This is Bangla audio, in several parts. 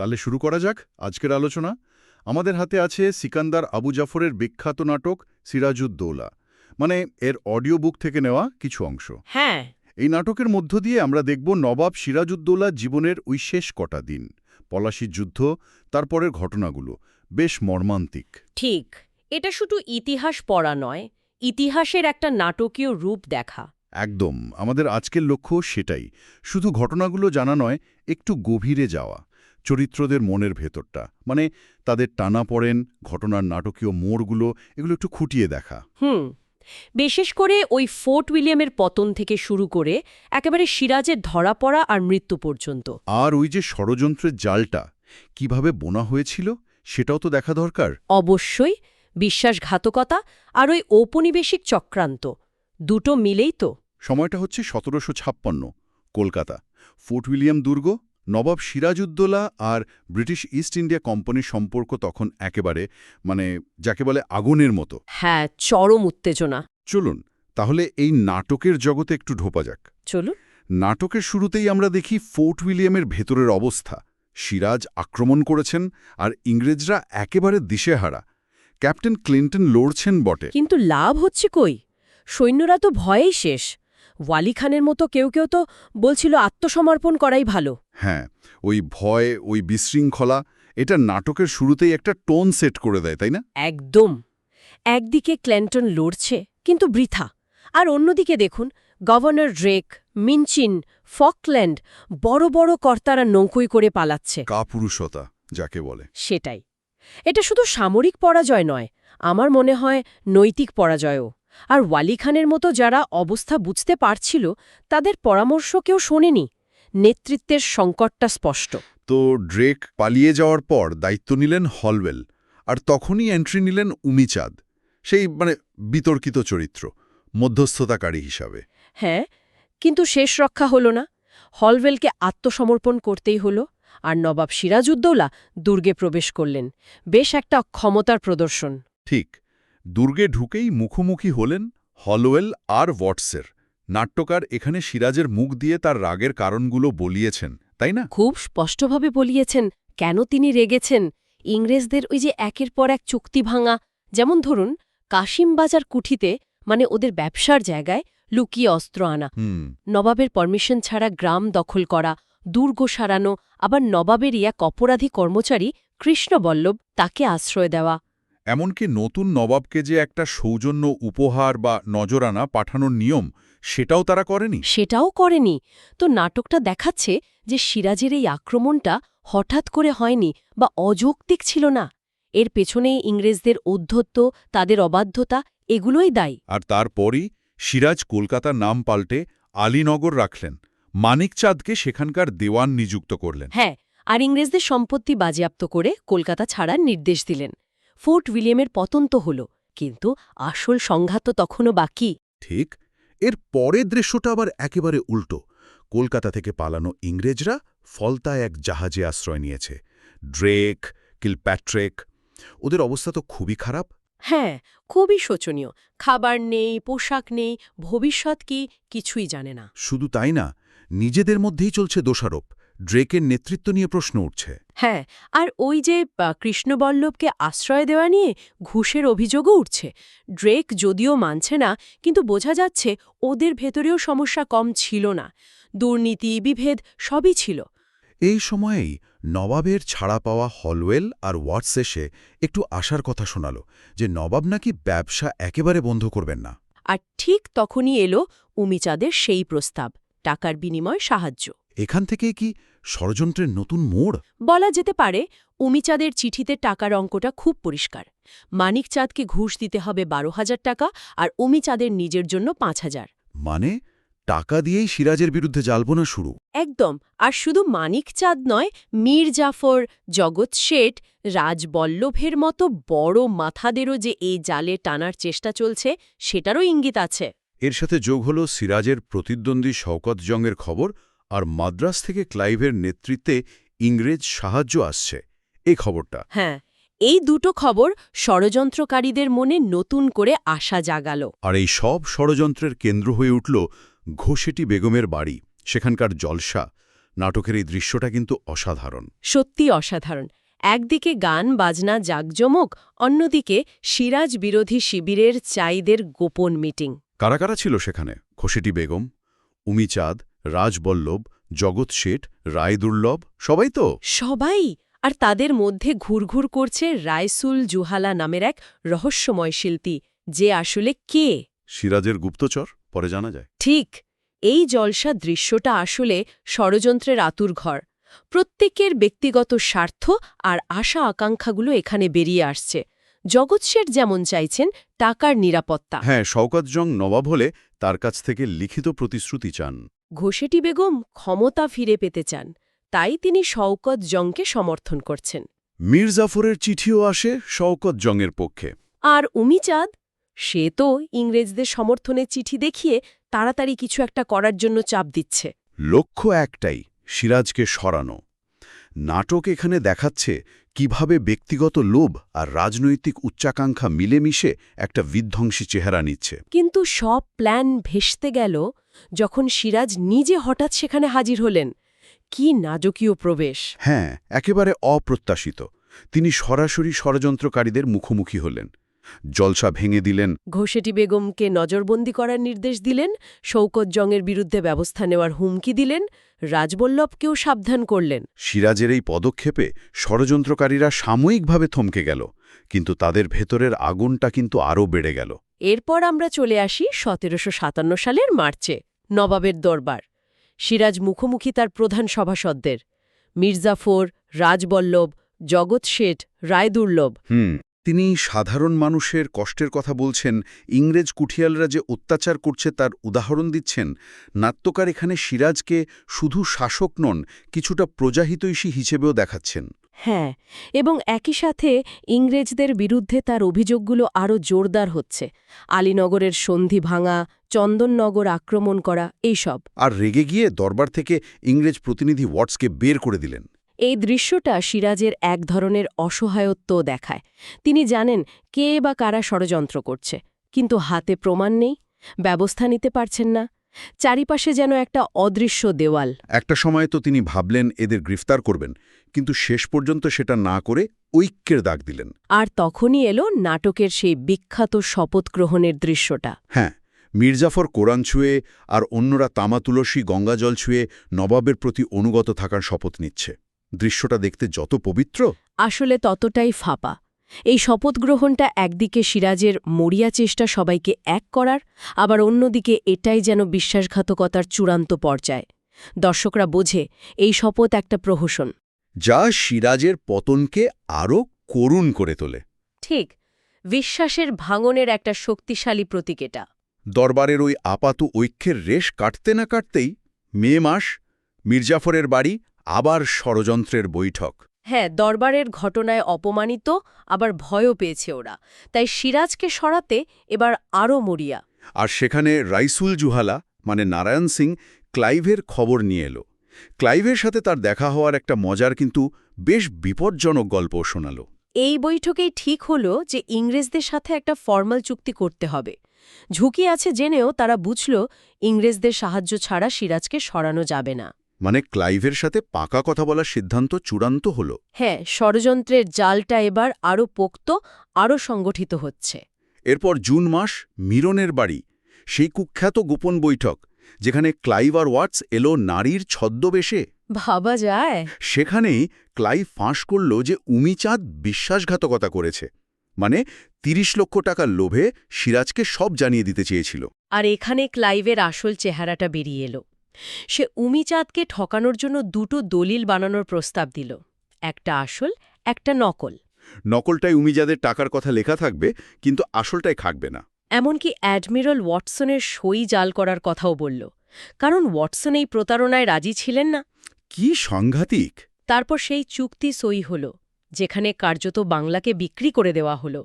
তাহলে শুরু করা যাক আজকের আলোচনা। আমাদের হাতে আছে সিকান্দার আবু জাফরের বিখ্যাত নাটক সিরাজুদ্দৌলা। মানে এর অডিও বুক থেকে নেওয়া কিছু অংশ। হ্যাঁ। এই নাটকের মধ্য দিয়ে আমরা দেখব নবাব সিরাজুদ্দৌলা জীবনের ওই শেষ কটা দিন পলাশির যুদ্ধ তারপরের ঘটনাগুলো বেশ মর্মান্তিক। ঠিক। এটা শুধু ইতিহাস পড়া নয় ইতিহাসের একটা নাটকীয় রূপ দেখা। একদম আমাদের আজকের লক্ষ্য সেটাই। শুধু ঘটনাগুলো জানা নয় একটু গভীরে যাওয়া। চরিত্রদের মনের ভেতরটা। মানে তাদের টানা পড়েন ঘটনার নাটকীয় মোড়গুলো এগুলো একটু খুঁটিয়ে দেখা। হুম। বিশেষ করে ওই ফোর্ট উইলিয়ামের পতন থেকে শুরু করে একেবারে সিরাজের ধরা পড়া আর মৃত্যু পর্যন্ত। আর ওই যে ষড়যন্ত্রের জালটা কীভাবে বোনা হয়েছিল সেটাও তো দেখা দরকার। অবশ্যই বিশ্বাসঘাতকতা আর ওই ঔপনিবেশিক চক্রান্ত দুটো মিলেই তো। সময়টা হচ্ছে সতেরোশো ছাপ্পান্ন কলকাতা। ফোর্ট উইলিয়াম দুর্গ নবাব সিরাজউদ্দৌলা আর ব্রিটিশ ইস্ট ইন্ডিয়া কোম্পানির সম্পর্ক তখন একেবারে মানে যাকে বলে আগুনের মতো। হ্যাঁ চরম উত্তেজনা। চলুন তাহলে এই নাটকের জগতে একটু ঢোপা যাক। চলুন। নাটকের শুরুতেই আমরা দেখি ফোর্ট উইলিয়ামের ভেতরের অবস্থা। সিরাজ আক্রমণ করেছেন আর ইংরেজরা একেবারে দিশেহারা। ক্যাপ্টেন ক্লিন্টন লড়ছেন বটে। কিন্তু লাভ হচ্ছে কই? সৈন্যরা তো ভয়েই শেষ। ওয়ালি খানের মতো কেউ কেউ তো বলছিল আত্মসমর্পণ করাই ভালো। হ্যাঁ ওই ভয় ওই বিশৃঙ্খলা এটা নাটকের শুরুতেই একটা টোন সেট করে দেয় তাই না? একদম। একদিকে ক্ল্যান্টন লড়ছে কিন্তু বৃথা। আর অন্যদিকে দেখুন গভর্নর ড্রেক মিনচিন ফকল্যান্ড বড় বড় কর্তারা নৌকোই করে পালাচ্ছে। কাপুরুষতা যাকে বলে। সেটাই। এটা শুধু সামরিক পরাজয় নয় আমার মনে হয় নৈতিক পরাজয়ও। আর ওয়ালি খানের মতো যারা অবস্থা বুঝতে পারছিল তাদের পরামর্শ কেউ শোনেনি। নেতৃত্বের সংকটটা স্পষ্ট। তো ড্রেক পালিয়ে যাওয়ার পর দায়িত্ব নিলেন হলওয়েল আর তখনই এন্ট্রি নিলেন উমিচাঁদ সেই মানে বিতর্কিত চরিত্র মধ্যস্থতাকারী হিসাবে। হ্যাঁ কিন্তু শেষ রক্ষা হল না। হলওয়েলকে আত্মসমর্পণ করতেই হল আর নবাব সিরাজউদ্দৌলা দুর্গে প্রবেশ করলেন। বেশ একটা ক্ষমতার প্রদর্শন। ঠিক দুর্গে ঢুকেই মুখোমুখি হলেন হলওয়েল আর ওয়াটসের। নাট্যকার এখানে সিরাজের মুখ দিয়ে তার রাগের কারণগুলো বলিয়েছেন তাই না? খুব স্পষ্টভাবে বলিয়েছেন কেন তিনি রেগেছেন? ইংরেজদের ওই যে একের পর এক চুক্তি ভাঙা যেমন ধরুন কাশিমবাজার কুঠিতে মানে ওদের ব্যবসার জায়গায় লুকিয়ে অস্ত্র আনা। নবাবের পারমিশন ছাড়া গ্রাম দখল করা দুর্গ সারানো আবার নবাবের এক অপরাধী কর্মচারী কৃষ্ণবল্লভ তাকে আশ্রয় দেওয়া। এমনকি নতুন নবাবকে যে একটা সৌজন্য উপহার বা নজরানা পাঠানোর নিয়ম সেটাও তারা করেনি? সেটাও করেনি। তো নাটকটা দেখাচ্ছে যে সিরাজের এই আক্রমণটা হঠাৎ করে হয়নি বা অযৌক্তিক ছিল না। এর পেছনে ইংরেজদের ঔদ্ধত্য তাদের অবাধ্যতা এগুলোই দায়ী। আর তারপরই সিরাজ কলকাতার নাম পাল্টে আলীনগর রাখলেন। মানিকচাঁদকে সেখানকার দেওয়ান নিযুক্ত করলেন। হ্যাঁ আর ইংরেজদের সম্পত্তি বাজেয়াপ্ত করে কলকাতা ছাড়ার নির্দেশ দিলেন। ফোর্ট উইলিয়ামের পতন তো হল কিন্তু আসল সংঘাত তো তখনও বাকি। ঠিক এর পরের দৃশ্যটা আবার একেবারে উল্টো। কলকাতা থেকে পালানো ইংরেজরা ফলতায় এক জাহাজে আশ্রয় নিয়েছে। ড্রেক কিলপ্যাট্রেক ওদের অবস্থা তো খুবই খারাপ। হ্যাঁ খুবই শোচনীয়। খাবার নেই পোশাক নেই ভবিষ্যৎ কি কিছুই জানে না। শুধু তাই না নিজেদের মধ্যেই চলছে দোষারোপ। ড্রেকের নেতৃত্ব নিয়ে প্রশ্ন উঠছে। হ্যাঁ আর ওই যে কৃষ্ণবল্লভকে আশ্রয় দেওয়া নিয়ে ঘুষের অভিযোগও উঠছে। ড্রেক যদিও মানছে না কিন্তু বোঝা যাচ্ছে ওদের ভেতরেও সমস্যা কম ছিল না। দুর্নীতি বিভেদ সবই ছিল। এই সময়েই নবাবের ছাড়া পাওয়া হলওয়েল আর ওয়াটস এসে একটু আশার কথা শোনাল যে নবাব নাকি ব্যবসা একেবারে বন্ধ করবেন না। আর ঠিক তখনই এলো উমিচাঁদের সেই প্রস্তাব টাকার বিনিময় সাহায্য। এখান থেকে কি ষড়যন্ত্রের নতুন মোড়? বলা যেতে পারে উমিচাঁদের চিঠিতে টাকার অঙ্কটা খুব পরিষ্কার। মানিকচাঁদকে ঘুষ দিতে হবে বারো হাজার টাকা আর উমিচাঁদের নিজের জন্য পাঁচ হাজার। মানে টাকা দিয়েই সিরাজের বিরুদ্ধে জ্বালবনা শুরু? একদম আর শুধু মানিকচাঁদ নয় মীর জাফর জগৎ শেঠ রাজবল্লভের মতো বড় মাথাদেরও যে এই জালে টানার চেষ্টা চলছে সেটারও ইঙ্গিত আছে। এর সাথে যোগ হল সিরাজের প্রতিদ্বন্দ্বী শওকত জংয়ের খবর আর মাদ্রাস থেকে ক্লাইভের নেতৃত্বে ইংরেজ সাহায্য আসছে। এই খবরটা। হ্যাঁ এই দুটো খবর ষড়যন্ত্রকারীদের মনে নতুন করে আশা জাগাল। আর এই সব ষড়যন্ত্রের কেন্দ্র হয়ে উঠল ঘোষেটি বেগমের বাড়ি সেখানকার জলসা। নাটকের এই দৃশ্যটা কিন্তু অসাধারণ। সত্যি অসাধারণ। একদিকে গান বাজনা জাকজমক অন্যদিকে সিরাজ বিরোধী শিবিরের চাইদের গোপন মিটিং। কারা কারা ছিল সেখানে? খোশেটি বেগম উমিচাঁদ রাজবল্লভ জগৎ শেঠ রায়দুর্লভ সবাই তো? সবাই! আর তাদের মধ্যে ঘুরঘুর করছে রায়সুল জুহালা নামের এক রহস্যময় শিল্পী যে আসলে কে? সিরাজের গুপ্তচর পরে জানা যায়। ঠিক! এই জলসা দৃশ্যটা আসলে ষড়যন্ত্রের আতুর ঘর। প্রত্যেকের ব্যক্তিগত স্বার্থ আর আশা আকাঙ্ক্ষাগুলো এখানে বেরিয়ে আসছে। জগৎ শেঠ যেমন চাইছেন টাকার নিরাপত্তা। হ্যাঁ শওকত জং নবাব হলে তার কাছ থেকে লিখিত প্রতিশ্রুতি চান। ঘোষেটি বেগম ক্ষমতা ফিরে পেতে চান তাই তিনি শওকত জংকে সমর্থন করছেন। মীর জাফরের চিঠিও আসে শওকত জংয়ের পক্ষে। আর উমিচাঁদ সে তো ইংরেজদের সমর্থনের চিঠি দেখিয়ে তাড়াতাড়ি কিছু একটা করার জন্য চাপ দিচ্ছে। লক্ষ্য একটাই সিরাজকে সরানো। নাটক এখানে দেখাচ্ছে কীভাবে ব্যক্তিগত লোভ আর রাজনৈতিক উচ্চাকাঙ্ক্ষা মিলেমিশে একটা বিধ্বংসী চেহারা নিচ্ছে? কিন্তু সব প্ল্যান ভেসতে গেল যখন সিরাজ নিজে হঠাৎ সেখানে হাজির হলেন। কি নাজকীয় প্রবেশ! হ্যাঁ একেবারে অপ্রত্যাশিত। তিনি সরাসরি ষড়যন্ত্রকারীদের মুখোমুখি হলেন। জলসা ভেঙে দিলেন। ঘোষেটি বেগমকে নজরবন্দি করার নির্দেশ দিলেন শৌকত জংয়ের বিরুদ্ধে ব্যবস্থা নেওয়ার হুমকি দিলেন রাজবল্লভকেও সাবধান করলেন। সিরাজের এই পদক্ষেপে ষড়যন্ত্রকারীরা সাময়িকভাবে থমকে গেল কিন্তু তাদের ভেতরের আগুনটা কিন্তু আরও বেড়ে গেল। এরপর আমরা চলে আসি সতেরোশো সাতান্ন সালের মার্চে নবাবের দরবার। সিরাজ মুখোমুখি তার প্রধান সভাসদদের। মির্জাফর রাজবল্লভ জগৎ শেঠ রায়দুর্লভ। হুম। তিনি সাধারণ মানুষের কষ্টের কথা বলছেন ইংরেজ কুঠিয়ালরা যে অত্যাচার করছে তার উদাহরণ দিচ্ছেন নাট্যকার এখানে সিরাজকে শুধু শাসক নন কিছুটা প্রজাহিতৈষী হিসেবেও দেখাচ্ছেন। হ্যাঁ এবং একই সাথে ইংরেজদের বিরুদ্ধে তার অভিযোগগুলো আরও জোরদার হচ্ছে। আলীনগরের সন্ধি ভাঙা চন্দননগর আক্রমণ করা এইসব। আর রেগে গিয়ে দরবার থেকে ইংরেজ প্রতিনিধি ওয়াটসকে বের করে দিলেন। এই দৃশ্যটা সিরাজের এক ধরনের অসহায়ত্ব দেখায়। তিনি জানেন কে বা কারা ষড়যন্ত্র করছে কিন্তু হাতে প্রমাণ নেই ব্যবস্থা নিতে পারছেন না চারিপাশে যেন একটা অদৃশ্য দেওয়াল। একটা সময় তো তিনি ভাবলেন এদের গ্রেফতার করবেন কিন্তু শেষ পর্যন্ত সেটা না করে ঐক্যের দাগ দিলেন। আর তখনই এলো নাটকের সেই বিখ্যাত শপথ গ্রহণের দৃশ্যটা। হ্যাঁ মির্জাফর কোরআন ছুঁয়ে আর অন্যরা তামা তুলসী গঙ্গাজল ছুঁয়ে নবাবের প্রতি অনুগত থাকার শপথ নিচ্ছে। দৃশ্যটা দেখতে যত পবিত্র। আসলে ততটাই ফাঁপা। এই শপথ গ্রহণটা একদিকে সিরাজের মরিয়া চেষ্টা সবাইকে এক করার আবার অন্যদিকে এটাই যেন বিশ্বাসঘাতকতার চূড়ান্ত পর্যায়। দর্শকরা বোঝে এই শপথ একটা প্রহসন। যা সিরাজের পতনকে আরও করুণ করে তোলে। ঠিক বিশ্বাসের ভাঙনের একটা শক্তিশালী প্রতীক এটা। দরবারের ওই আপাত ঐক্যের রেশ কাটতে না কাটতেই মে মাস মির্জাফরের বাড়ি আবার ষড়যন্ত্রের বৈঠক। হ্যাঁ দরবারের ঘটনায় অপমানিত আবার ভয়ও পেয়েছে ওরা। তাই সিরাজকে সরাতে এবার আরও মরিয়া। আর সেখানে রাইসুল জুহালা মানে নারায়ণ সিং ক্লাইভের খবর নিয়ে এলো। ক্লাইভের সাথে তার দেখা হওয়ার একটা মজার কিন্তু বেশ বিপজ্জনক গল্প শোনাল। এই বৈঠকেই ঠিক হলো যে ইংরেজদের সাথে একটা ফর্মাল চুক্তি করতে হবে। ঝুঁকি আছে জেনেও তারা বুঝল ইংরেজদের সাহায্য ছাড়া সিরাজকে সরানো যাবে না। মানে ক্লাইভের সাথে পাকা কথা বলার সিদ্ধান্ত চূড়ান্ত হল। হ্যাঁ ষড়যন্ত্রের জালটা এবার আরও পোক্ত আরও সংগঠিত হচ্ছে। এরপর জুন মাস মিরনের বাড়ি সেই কুখ্যাত গোপন বৈঠক যেখানে ক্লাইভ আর ওয়াটস এলো নারীর ছদ্মবেশে। ভাবা যায়। সেখানেই ক্লাইভ ফাঁস করল যে উমিচাঁদ বিশ্বাসঘাতকতা করেছে। মানে ৩০ লক্ষ টাকার লোভে সিরাজকে সব জানিয়ে দিতে চেয়েছিল। আর এখানে ক্লাইভের আসল চেহারাটা বেরিয়ে এলো। সে উমিচাঁদকে ঠকানোর জন্য দুটো দলিল বানানোর প্রস্তাব দিল একটা আসল একটা নকল। নকলটাই উমিজাদের টাকার কথা লেখা থাকবে কিন্তু আসলটাই থাকবে না। এমনকি অ্যাডমিরাল ওয়াটসনের সই জাল করার কথাও বলল কারণ ওয়াটসন এই প্রতারণায় রাজি ছিলেন না। কি সাংঘাতিক! তারপর সেই চুক্তি সই হল যেখানে কার্যত বাংলাকে বিক্রি করে দেওয়া হলো।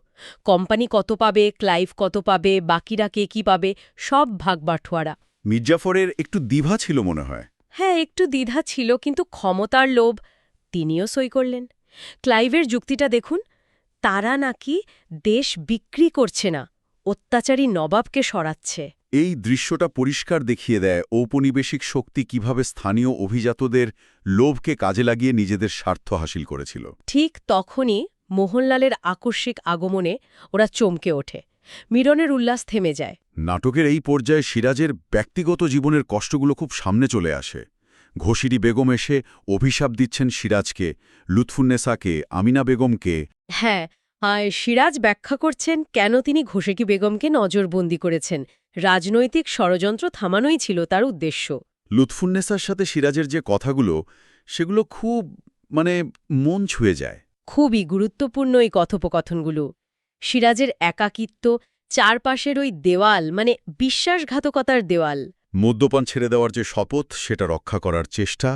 কোম্পানি কত পাবে ক্লাইভ কত পাবে বাকিরা কে কি পাবে সব ভাগ বাঠোয়ারা মির্জাফরের একটু দ্বিধা ছিল মনে হয়। হ্যাঁ একটু দ্বিধা ছিল কিন্তু ক্ষমতার লোভ তিনিও সই করলেন। ক্লাইভের যুক্তিটা দেখুন তারা নাকি দেশ বিক্রি করছে না অত্যাচারী নবাবকে সরাচ্ছে। এই দৃশ্যটা পরিষ্কার দেখিয়ে দেয় ঔপনিবেশিক শক্তি কীভাবে স্থানীয় অভিজাতদের লোভকে কাজে লাগিয়ে নিজেদের স্বার্থ হাসিল করেছিল। ঠিক তখনই মোহনলালের আকস্মিক আগমনে ওরা চমকে ওঠে। মিরনের উল্লাস থেমে যায়। নাটকের এই পর্যায়ে সিরাজের ব্যক্তিগত জীবনের কষ্টগুলো খুব সামনে চলে আসে। ঘোষিরি বেগম এসে অভিশাপ দিচ্ছেন সিরাজকে লুৎফুন্নেসাকে আমিনা বেগমকে। হ্যাঁ সিরাজ ব্যাখ্যা করছেন কেন তিনি ঘোষেকি বেগমকে নজরবন্দি করেছেন। রাজনৈতিক ষড়যন্ত্র থামানোই ছিল তার উদ্দেশ্য। লুৎফুন্নেসার সাথে সিরাজের যে কথাগুলো সেগুলো খুব মানে মন ছুঁয়ে যায়। খুবই গুরুত্বপূর্ণ এই কথোপকথনগুলো। সিরাজের একাকিত্ব চারপাশের ওই দেওয়াল মানে বিশ্বাসঘাতকতার দেওয়াল। মদ্যপান ছেড়ে দেওয়ার যে শপথ সেটা রক্ষা করার চেষ্টা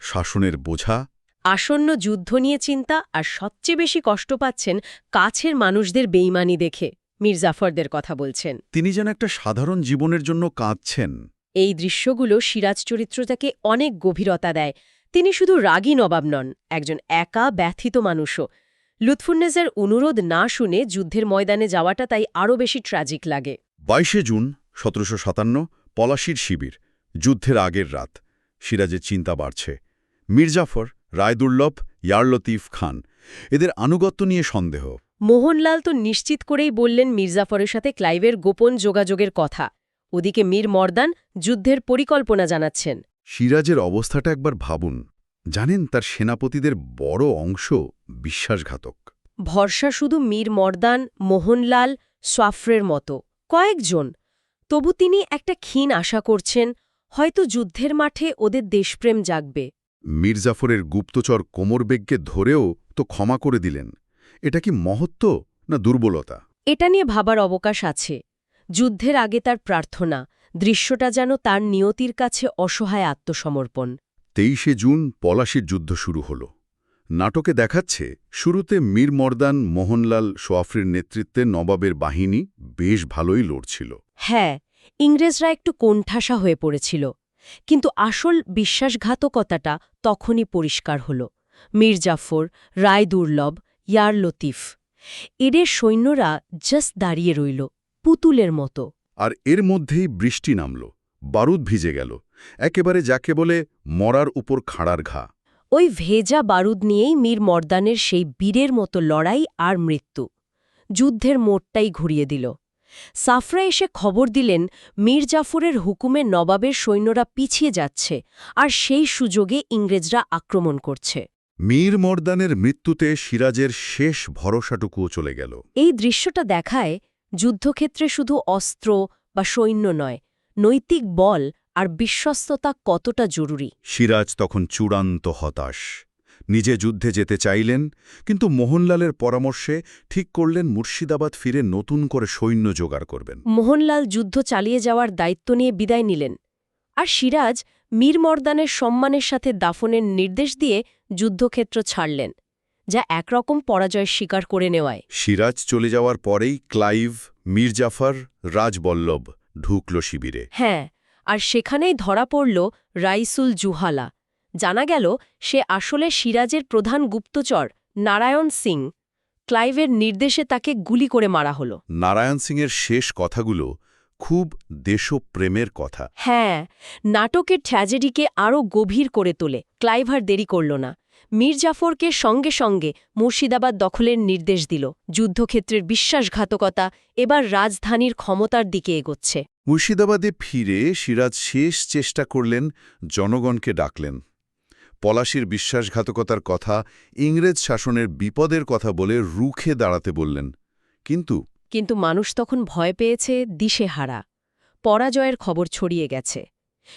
শাসনের বোঝা। আসন্ন যুদ্ধ নিয়ে চিন্তা আর সবচেয়ে বেশি কষ্ট পাচ্ছেন কাছের মানুষদের বেইমানি দেখে মির্জাফরদের কথা বলছেন। তিনি যেন একটা সাধারণ জীবনের জন্য কাঁদছেন। এই দৃশ্যগুলো সিরাজ চরিত্রটাকে অনেক গভীরতা দেয়। তিনি শুধু রাগী নবাব নন একজন একা ব্যথিত মানুষও। লুৎফুন্নেজার অনুরোধ না শুনে যুদ্ধের ময়দানে যাওয়াটা তাই আরও বেশি ট্র্যাজিক লাগে। বাইশে জুন সতেরোশো সাতান্ন পলাশির শিবির যুদ্ধের আগের রাত। সিরাজের চিন্তা বাড়ছে। মির্জাফর রায়দুর্লভ ইয়ারলতিফ খান এদের আনুগত্য নিয়ে সন্দেহ। মোহনলাল তো নিশ্চিত করেই বললেন মির্জাফরের সাথে ক্লাইভের গোপন যোগাযোগের কথা। ওদিকে মীর মর্দান যুদ্ধের পরিকল্পনা জানাচ্ছেন। সিরাজের অবস্থাটা একবার ভাবুন। জানেন তার সেনাপতিদের বড় অংশ বিশ্বাসঘাতক। ভরসা শুধু মীর মর্দান মোহনলাল সোয়াফরের মতো। কয়েকজন। তবু তিনি একটা ক্ষীণ আশা করছেন হয়তো যুদ্ধের মাঠে ওদের দেশপ্রেম জাগবে। মির্জাফরের গুপ্তচর কোমরবেগকে ধরেও তো ক্ষমা করে দিলেন। এটা কি মহত্ব না দুর্বলতা? এটা নিয়ে ভাবার অবকাশ আছে। যুদ্ধের আগে তার প্রার্থনা দৃশ্যটা যেন তার নিয়তির কাছে অসহায় আত্মসমর্পণ। তেইশে জুন পলাশির যুদ্ধ শুরু হল। নাটকে দেখাচ্ছে শুরুতে মীর মর্দান মোহনলাল সোয়াফরির নেতৃত্বে নবাবের বাহিনী বেশ ভালোই লড়ছিল। হ্যাঁ ইংরেজরা একটু কোণঠাসা হয়ে পড়েছিল কিন্তু আসল বিশ্বাসঘাতকতাটা তখনই পরিষ্কার হল। মীর জাফর রায় দুর্লভ ইয়ার লতিফ এদের সৈন্যরা জাস্ট দাঁড়িয়ে রইল পুতুলের মতো। আর এর মধ্যেই বৃষ্টি নামল বারুদ ভিজে গেল একেবারে যাকে বলে মরার উপর খাড়ার ঘা। ওই ভেজা বারুদ নিয়েই মীর মর্দানের সেই বীরের মতো লড়াই আর মৃত্যু। যুদ্ধের মোড়টাই ঘুরিয়ে দিল। সাফরা এসে খবর দিলেন মীর জাফরের হুকুমে নবাবের সৈন্যরা পিছিয়ে যাচ্ছে আর সেই সুযোগে ইংরেজরা আক্রমণ করছে। মীর মর্দানের মৃত্যুতে সিরাজের শেষ ভরসাটুকুও চলে গেল। এই দৃশ্যটা দেখায় যুদ্ধক্ষেত্রে শুধু অস্ত্র বা সৈন্য নয় নৈতিক বল আর বিশ্বস্ততা কতটা জরুরি? সিরাজ তখন চূড়ান্ত হতাশ। নিজে যুদ্ধে যেতে চাইলেন কিন্তু মোহনলালের পরামর্শে ঠিক করলেন মুর্শিদাবাদ ফিরে নতুন করে সৈন্য জোগাড় করবেন। মোহনলাল যুদ্ধ চালিয়ে যাওয়ার দায়িত্ব নিয়ে বিদায় নিলেন আর সিরাজ মীর মর্দানের সম্মানের সাথে দাফনের নির্দেশ দিয়ে যুদ্ধক্ষেত্র ছাড়লেন যা একরকম পরাজয় স্বীকার করে নেওয়ায়। সিরাজ চলে যাওয়ার পরেই ক্লাইভ মির্জাফর রাজবল্লভ ঢুকল শিবিরে। হ্যাঁ আর সেখানেই ধরা পড়ল রাইসুল জুহালা। জানা গেল সে আসলে সিরাজের প্রধান গুপ্তচর নারায়ণ সিং। ক্লাইভের নির্দেশে তাকে গুলি করে মারা হল। নারায়ণ সিংয়ের শেষ কথাগুলো খুব দেশপ্রেমের কথা। হ্যাঁ নাটকের ট্র্যাজেডিকে আরও গভীর করে তোলে। ক্লাইভার দেরি করল না। মীর জাফরকে সঙ্গে সঙ্গে মুর্শিদাবাদ দখলের নির্দেশ দিল। যুদ্ধক্ষেত্রের বিশ্বাসঘাতকতা এবার রাজধানীর ক্ষমতার দিকে এগোচ্ছে। মুর্শিদাবাদে ফিরে সিরাজ শেষ চেষ্টা করলেন জনগণকে ডাকলেন। পলাশির বিশ্বাসঘাতকতার কথা ইংরেজ শাসনের বিপদের কথা বলে রুখে দাঁড়াতে বললেন। কিন্তু কিন্তু মানুষ তখন ভয় পেয়েছে দিশেহারা। পরাজয়ের খবর ছড়িয়ে গেছে।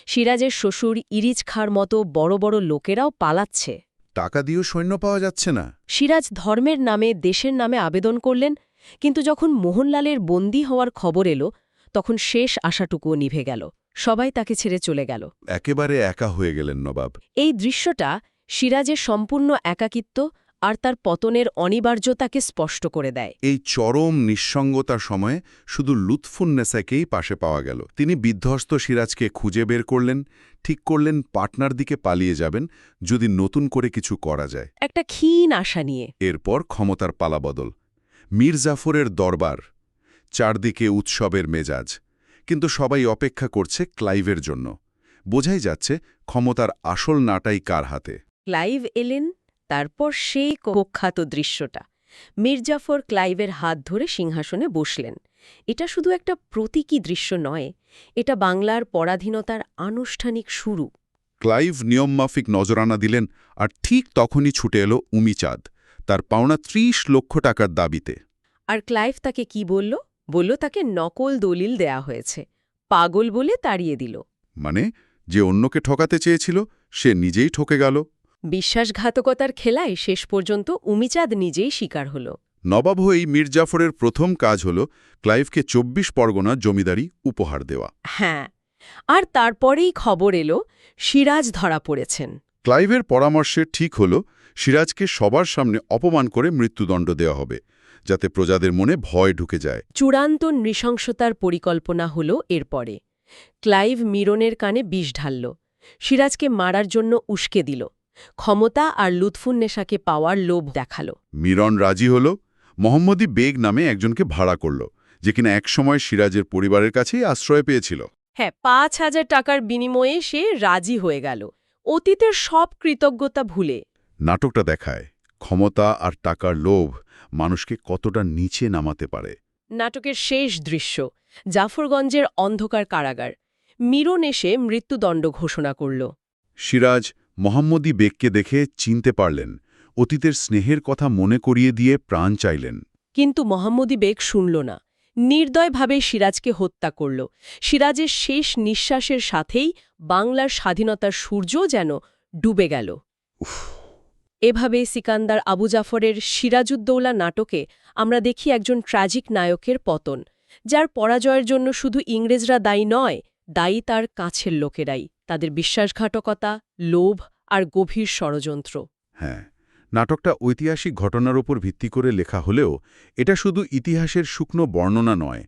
সিরাজের শ্বশুর ইরিজ খাঁর মতো বড় বড় লোকেরাও পালাচ্ছে। টাকা দিয়েও সৈন্য পাওয়া যাচ্ছে না। সিরাজ ধর্মের নামে দেশের নামে আবেদন করলেন কিন্তু যখন মোহনলালের বন্দী হওয়ার খবর এলো তখন শেষ আশাটুকুও নিভে গেল। সবাই তাকে ছেড়ে চলে গেল। একেবারে একা হয়ে গেলেন নবাব। এই দৃশ্যটা সিরাজের সম্পূর্ণ একাকিত্ব আর তার পতনের অনিবার্যতাকে স্পষ্ট করে দেয়। এই চরম নিঃসঙ্গতার সময়ে শুধু লুৎফুন্নেসাকেই পাশে পাওয়া গেল। তিনি বিধ্বস্ত সিরাজকে খুঁজে বের করলেন ঠিক করলেন পাটনার দিকে পালিয়ে যাবেন যদি নতুন করে কিছু করা যায়। একটা ক্ষীণ আশা নিয়ে। এরপর ক্ষমতার পালাবদল মীর জাফরের দরবার। চারদিকে উৎসবের মেজাজ। কিন্তু সবাই অপেক্ষা করছে ক্লাইভের জন্য। বোঝাই যাচ্ছে ক্ষমতার আসল নাটাই কার হাতে। ক্লাইভ এলেন তারপর সেই কুখ্যাত দৃশ্যটা। মির্জাফর ক্লাইভের হাত ধরে সিংহাসনে বসলেন। এটা শুধু একটা প্রতীকী দৃশ্য নয় এটা বাংলার পরাধীনতার আনুষ্ঠানিক শুরু। ক্লাইভ নিয়মমাফিক নজরানা দিলেন আর ঠিক তখনই ছুটে এলো উমিচাঁদ তার পাওনা ত্রিশ লক্ষ টাকার দাবিতে। আর ক্লাইভ তাকে কি বলল? বলল তাকে নকল দলিল দেয়া হয়েছে। পাগল বলে তাড়িয়ে দিল। মানে যে অন্যকে ঠকাতে চেয়েছিল সে নিজেই ঠকে গেল। বিশ্বাসঘাতকতার খেলায় শেষ পর্যন্ত উমিচাঁদ নিজেই শিকার হল। নবাব হয়েই মীর জাফরের প্রথম কাজ হল ক্লাইভকে চব্বিশ পরগনা জমিদারি উপহার দেওয়া। হ্যাঁ আর তারপরেই খবর এলো সিরাজ ধরা পড়েছেন। ক্লাইভের পরামর্শে ঠিক হল সিরাজকে সবার সামনে অপমান করে মৃত্যুদণ্ড দেওয়া হবে। যাতে প্রজাদের মনে ভয় ঢুকে যায়। চূড়ান্ত নৃশংসতার পরিকল্পনা হল এরপরে ক্লাইভ মিরনের কানে বিষ ঢালল। সিরাজকে মারার জন্য উস্কে দিল। ক্ষমতা আর লুৎফুন্নেশাকে পাওয়ার লোভ দেখাল। মিরন রাজি হল। মোহাম্মদী বেগ নামে একজনকে ভাড়া করল যে কিনা একসময় সিরাজের পরিবারের কাছেই আশ্রয় পেয়েছিল। হ্যাঁ পাঁচ হাজার টাকার বিনিময়ে সে রাজি হয়ে গেল। অতীতের সব কৃতজ্ঞতা ভুলে। নাটকটা দেখায়। ক্ষমতা আর টাকার লোভ মানুষকে কতটা নিচে নামাতে পারে। নাটকের শেষ দৃশ্য জাফরগঞ্জের অন্ধকার কারাগার। মিরন এসে মৃত্যুদণ্ড ঘোষণা করল। সিরাজ মোহাম্মদী বেগকে দেখে চিনতে পারলেন। অতীতের স্নেহের কথা মনে করিয়ে দিয়ে প্রাণ চাইলেন। কিন্তু মোহাম্মদী বেগ শুনল না। নির্দয়ভাবে সিরাজকে হত্যা করল। সিরাজের শেষ নিঃশ্বাসের সাথেই বাংলার স্বাধীনতার সূর্য যেন ডুবে গেল। এভাবে সিকান্দার আবু জাফরের সিরাজুদ্দৌলা নাটকে আমরা দেখি একজন ট্র্যাজিক নায়কের পতন, যার পরাজয়ের জন্য শুধু ইংরেজরা দায়ী নয়, দায়ী তার কাছের লোকেরাই। তাদের বিশ্বাসঘাতকতা, লোভ আর গভীর ষড়যন্ত্র। হ্যাঁ নাটকটা ঐতিহাসিক ঘটনার উপর ভিত্তি করে লেখা হলেও এটা শুধু ইতিহাসের শুকনো বর্ণনা নয়,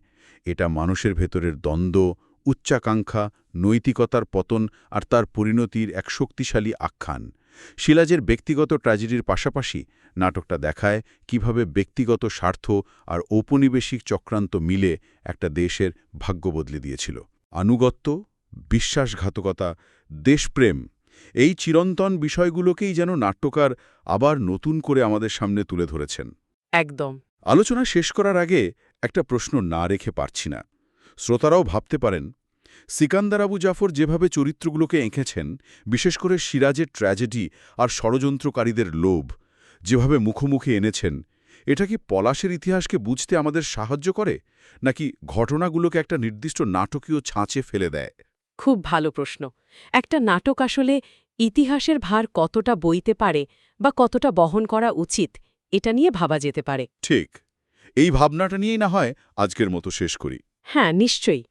এটা মানুষের ভেতরের দ্বন্দ্ব, উচ্চাকাঙ্ক্ষা, নৈতিকতার পতন আর তার পরিণতির এক শক্তিশালী আখ্যান। শিলাজের ব্যক্তিগত ট্র্যাজেডির পাশাপাশি নাটকটা দেখায় কীভাবে ব্যক্তিগত স্বার্থ আর ঔপনিবেশিক চক্রান্ত মিলে একটা দেশের ভাগ্য বদলে দিয়েছিল। আনুগত্য বিশ্বাসঘাতকতা দেশপ্রেম এই চিরন্তন বিষয়গুলোকেই যেন নাট্যকার আবার নতুন করে আমাদের সামনে তুলে ধরেছেন। একদম। আলোচনা শেষ করার আগে একটা প্রশ্ন না রেখে পারছি না। শ্রোতারাও ভাবতে পারেন সিকান্দার আবু জাফর যেভাবে চরিত্রগুলোকে এঁকেছেন বিশেষ করে সিরাজের ট্র্যাজেডি আর ষড়যন্ত্রকারীদের লোভ যেভাবে মুখোমুখি এনেছেন এটা কি পলাশের ইতিহাসকে বুঝতে আমাদের সাহায্য করে নাকি ঘটনাগুলোকে একটা নির্দিষ্ট নাটকীয় ছাঁচে ফেলে দেয়? খুব ভালো প্রশ্ন। একটা নাটক আসলে ইতিহাসের ভার কতটা বইতে পারে বা কতটা বহন করা উচিত এটা নিয়ে ভাবা যেতে পারে। ঠিক। এই ভাবনাটা নিয়েই না হয় আজকের মতো শেষ করি। হ্যাঁ নিশ্চয়ই।